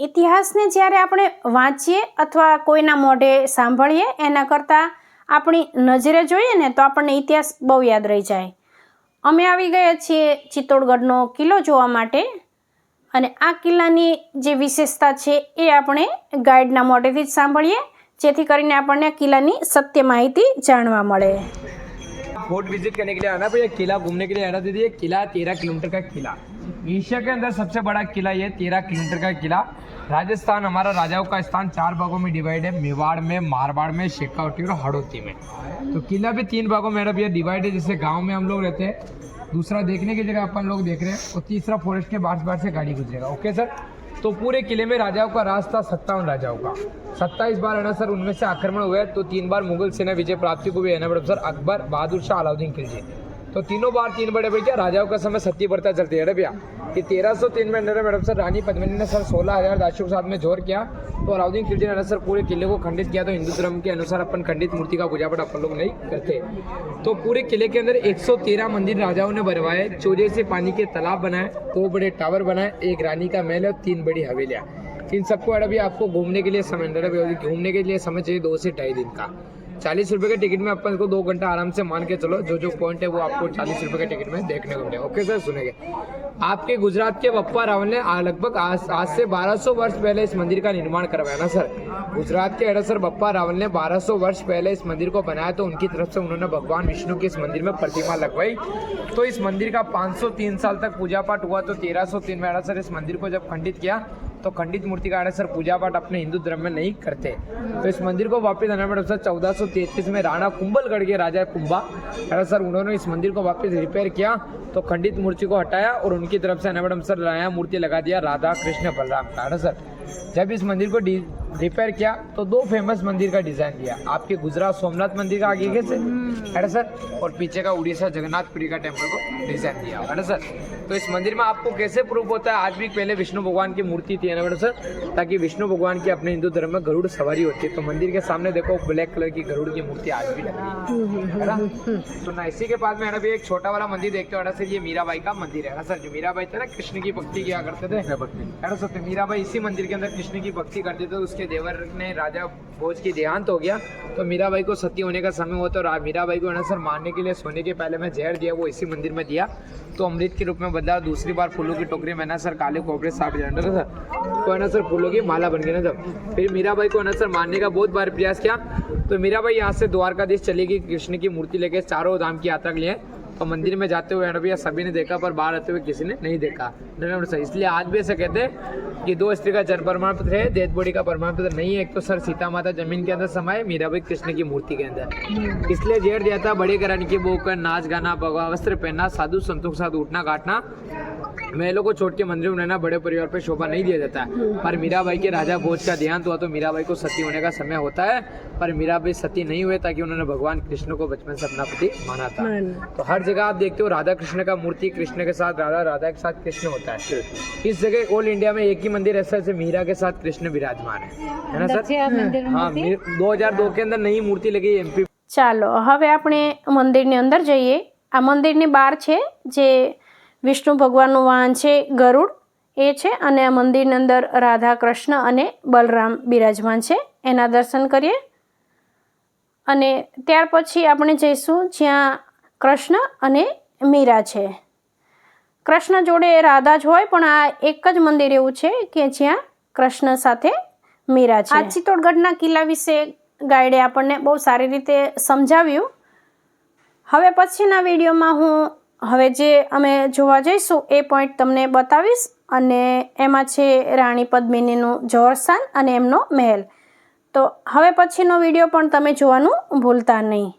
ઇતિહાસને જ્યારે આપણે વાંચીએ અથવા કોઈના મોઢે સાંભળીએ એના કરતાં આપણી નજરે જોઈએ ને તો આપણને ઇતિહાસ બહુ યાદ રહી જાય અમે આવી ગયા છીએ ચિત્તોડગઢનો કિલ્લો જોવા માટે અને આ કિલ્લાની જે વિશેષતા છે એ આપણે ગાઈડના મોઢેથી જ સાંભળીએ જેથી કરીને આપણને કિલ્લાની સત્ય માહિતી જાણવા મળે फोर्ट विजिट करने के लिए आना भैया किला घूमने के लिए आना दीदी ये किला तेरह किलोमीटर का किला एशिया के अंदर सबसे बड़ा किला ये तेरह किलोमीटर का किला। राजस्थान, हमारा राजाओं का स्थान चार भागों में डिवाइड है, मेवाड़ में, मारवाड़ में, शेखावटी और हड़ौती में। तो किला भी तीन भागों में भैया डिवाइड है, जैसे गाँव में हम लोग रहते हैं, दूसरा देखने की जगह अपन लोग देख रहे हैं, और तीसरा फॉरेस्ट के बाहर बाहर से गाड़ी गुजरेगा ओके सर तो पूरे किले में राजाओं का राज था सत्तावन राजाओं का। सत्ताईस बार है ना सर उनमें से आक्रमण हुए तो तीन बार मुगल सेना विजय प्राप्ति को भी है ना मैडम सर, अकबर बहादुर शाह अलाउद्दीन खिलजी। तो तीनों बार तीन बड़े भैया राजाओं का समय सत्य बढ़ता चलते है। भैया कि तेरह सौ तीन में मैडम सर, रानी पद्मिनी ने सर सोलह हज़ार दासियों के साथ में ज़ोर किया। तो अलाउद्दीन खिलजी ने सर पूरे किले को खंडित किया तो हिंदू धर्म के अनुसार अपन खंडित मूर्ति का पूजा पाठ अपन लोग नहीं करते। तो पूरे किले के अंदर 113 मंदिर राजाओं ने बनवाए, चोरे से पानी के तालाब बनाए, दो बड़े टावर बनाए, एक रानी का महल और तीन बड़ी हवेलियाँ। इन सबको अभी आपको घूमने के लिए समय घूमने के लिए समय चाहिए दो से ढाई दिन का। चालीस रुपए के टिकट में अपन को दो घंटा आराम से मान के चलो। जो जो पॉइंट है वो आपको चालीस रुपए के टिकट में देखने को मिले ओके सर सुनेंगे। आपके गुजरात के बप्पा रावल ने लगभग आज आज से 1200 वर्ष पहले इस मंदिर का निर्माण करवाया ना सर गुजरात के अड़सर बप्पा रावल ने 1200 वर्ष पहले इस मंदिर को बनाया तो उनकी तरफ़ से उन्होंने भगवान विष्णु की इस मंदिर में प्रतिमा लगवाई। तो इस मंदिर का 503 साल तक पूजा पाठ हुआ तो 1303 में अड़सर इस मंदिर को जब खंडित किया तो खंडित मूर्ति का सर पूजा पाठ अपने हिंदू धर्म में नहीं करते। तो इस मंदिर को वापस पड़ा सर, चौदह में राणा कुंभलगढ़ के राजा कुंभा, अरे सर, उन्होंने इस मंदिर को वापस रिपेयर किया तो खंडित मूर्ति को हटाया और उनकी तरफ़ से आना सर नया मूर्ति लगा दिया, राधा, कृष्ण, बलराम का। सर, जब इस मंदिर को रिपेयर किया तो दो फ़ेमस मंदिर का डिज़ाइन दिया आपके गुजरात सोमनाथ मंदिर का आगे कैसे? है ना सर? और पीछे का उड़ीसा जगन्नाथपुरी का टेंपल को डिज़ाइन दिया है ना सर? तो इस मंदिर में आपको कैसे प्रूफ होता है? आज भी पहले विष्णु भगवान की मूर्ति थी है ना मैडम सर? ताकि विष्णु भगवान की अपने हिंदू धर्म में गरुड़ सवारी होती है। तो मंदिर के सामने देखो ब्लैक कलर की गरुड़ की मूर्ति आज भी लगी है। ना? तो ना इसी के पास में है भी एक छोटा वाला मंदिर देखते हो सर? ये मीराबाई का मंदिर है ना सर? जो मीराबाई थे ना कृष्ण की भक्ति किया करते थे। है ना सर? तो मीराबाई इसी मंदिर के अंदर कृष्ण की भक्ति करते थे उसके देवर ने राजा भोज की देहांत हो गया तो मीराबाई को सती होने का समय हुआ तो मीराबाई को है ना सर मारने के लिए, सोने के पहले मैं जहर दिया, वो इसी मंदिर में दिया। तो अमृत के रूप में बदला दूसरी बार फूलों की टोकरी में ना सर काले कोबरे साफ़ जाना था तो है ना सर फूलों की माला बन गई ना जब। फिर मीराबाई को है ना सर मारने का बहुत बार प्रयास किया तो मीराबाई यहाँ से द्वारकाधीश चली गई, कृष्ण की मूर्ति लेके, चारों धाम की यात्रा के लिए। तो मंदिर में जाते हुए भैया सभी ने देखा पर बाहर आते हुए किसी ने नहीं देखा। सर इसलिए आज भी ऐसे कहते हैं कि दो स्त्री का जन्म प्रमाण पत्र है डेथ बॉडी का प्रमाण पत्र नहीं है। एक तो सर सीता माता ज़मीन के अंदर समाये मीराबाई कृष्ण की मूर्ति के अंदर। इसलिए जेड़ दिया था बड़े करण की बोकर कर नाच गाना भगवा वस्त्र पहनना साधु संतों के साथ उठना काटना महलों को छोड़ के मंदिरों में रहना बड़े परिवार पे शोभा नहीं दिया जाता है पर मीराबाई के राजा भोज का देहांत हुआ तो मीराबाई को सती होने का समय होता है पर मीराबाई सती नहीं हुए ताकि उन्होंने भगवान कृष्ण को बचपन से अपना पति माना था तो हर जगह आप देखते हो राधा कृष्ण का मूर्ति कृष्ण के साथ राधा राधा के साथ कृष्ण होता है इस जगह ऑल इंडिया में एक ही मंदिर ऐसा है जैसे मीरा के साथ कृष्ण विराजमान है है ना सर हाँ दो हजार दो के अंदर नई मूर्ति लगी एमपी ચાલો હવે આપણે મંદિરની અંદર જઈએ આ મંદિરની બહાર છે જે વિષ્ણુ ભગવાનનું વાહન છે ગરુડ. એ છે અને આ મંદિરની અંદર રાધા કૃષ્ણ અને બલરામ બિરાજમાન છે. એના દર્શન કરીએ. અને ત્યાર પછી આપણે જઈશું જ્યાં કૃષ્ણ અને મીરા છે. કૃષ્ણ જોડે રાધા જ હોય, પણ આ એક જ મંદિર એવું છે કે જ્યાં કૃષ્ણ સાથે મીરા છે. આ ચિત્તોડગઢના કિલ્લા વિશે ગાઈડે આપણને બહુ સારી રીતે સમજાવ્યું. હવે પછીના વિડીયોમાં હું હવે જે અમે જોવા જઈશું એ પોઈન્ટ તમને બતાવીશ અને એમાં છે રાણી પદ્મિનીનું જવરસ્થાન અને એમનો મહેલ. તો હવે પછીનો વીડિયો પણ તમે જોવાનું ભૂલતા નહીં.